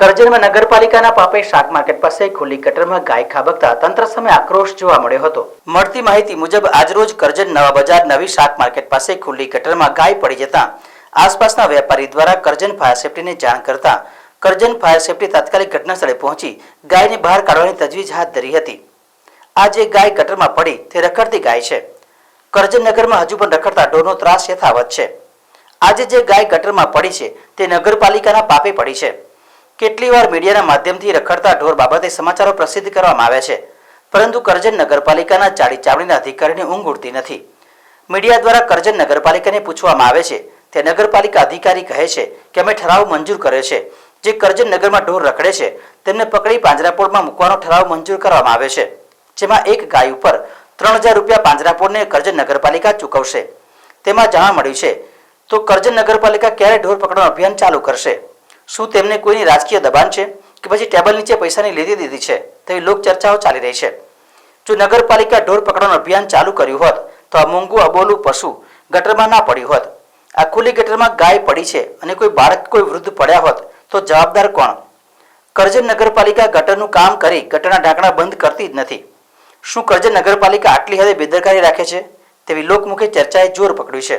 કરજણમાં નગરપાલિકાના પાપે શાક માર્કેટ પાસે ખુલ્લી ગટરમાં ગાય ખાબકતા તંત્ર સામે આક્રોશ જોવા મળ્યો હતો. મળતી માહિતી મુજબ, આજરોજ કરજણ નવા બજાર નવી શાક માર્કેટ પાસે ખુલ્લી ગટરમાં ગાય પડી જતા આસપાસના વેપારી દ્વારા કરજણ ફાયર સેફટીને જાણ કરતા કરજણ ફાયર સેફટી તાત્કાલિક ઘટના સ્થળે પહોંચી ગાયને બહાર કાઢવાની તજવીજ હાથ ધરી હતી. આ જે ગાય ગટરમાં પડી તે રખડતી ગાય છે. કરજણ નગરમાં હજુ પણ રખડતા ઢોરનો ત્રાસ યથાવત છે. આજે જે ગાય ગટરમાં પડી છે તે નગરપાલિકાના પાપે પડી છે. કેટલી વાર મીડિયાના માધ્યમથી રખડતા ઢોર બાબતે સમાચારો પ્રસિદ્ધ કરવામાં આવે છે. પરંતુ કરજણ નગરપાલિકાના ચાડી ચાવડીના અધિકારીને ઊંઘ ઉડતી નથી. મીડિયા દ્વારા કરજણ નગરપાલિકાને પૂછવામાં આવે છે, તે નગરપાલિકા અધિકારી કહે છે કે અમે ઠરાવ મંજૂર કર્યો છે. જે કરજણ નગરમાં ઢોર રખડે છે, તેમને પકડી પાંજરાપોળમાં મૂકવાનો ઠરાવ મંજૂર કરવામાં આવે છે. જેમાં એક ગાય ઉપર ત્રણ હજાર રૂપિયા પાંજરાપોળને કરજણ નગરપાલિકા ચૂકવશે. તેમાં જાણવા મળ્યું છે, તો કરજણ નગરપાલિકા ક્યારે ઢોર પકડવાનું અભિયાન ચાલુ કરશે? શું તેમને કોઈની રાજકીય દબાણ છે કે પછી ટેબલ નીચે પૈસાની લીધી દીધી છે? તેવી લોક ચર્ચાઓ ચાલી રહી છે. જો નગરપાલિકા ઢોર પકડવાનું અભિયાન ચાલુ કર્યું હોત, તો આ મૂંગું અબોલું પશુ ગટરમાં ના પડ્યું હોત. આ ખુલ્લી ગટરમાં ગાય પડી છે અને કોઈ બાળક કોઈ વૃદ્ધ પડ્યા હોત, તો જવાબદાર કોણ? કરજણ નગરપાલિકા ગટરનું કામ કરી ગટરના ઢાંકણા બંધ કરતી જ નથી. શું કરજણ નગરપાલિકા આટલી હદે બેદરકારી રાખે છે? તેવી લોકમુખે ચર્ચાએ જોર પકડ્યું છે.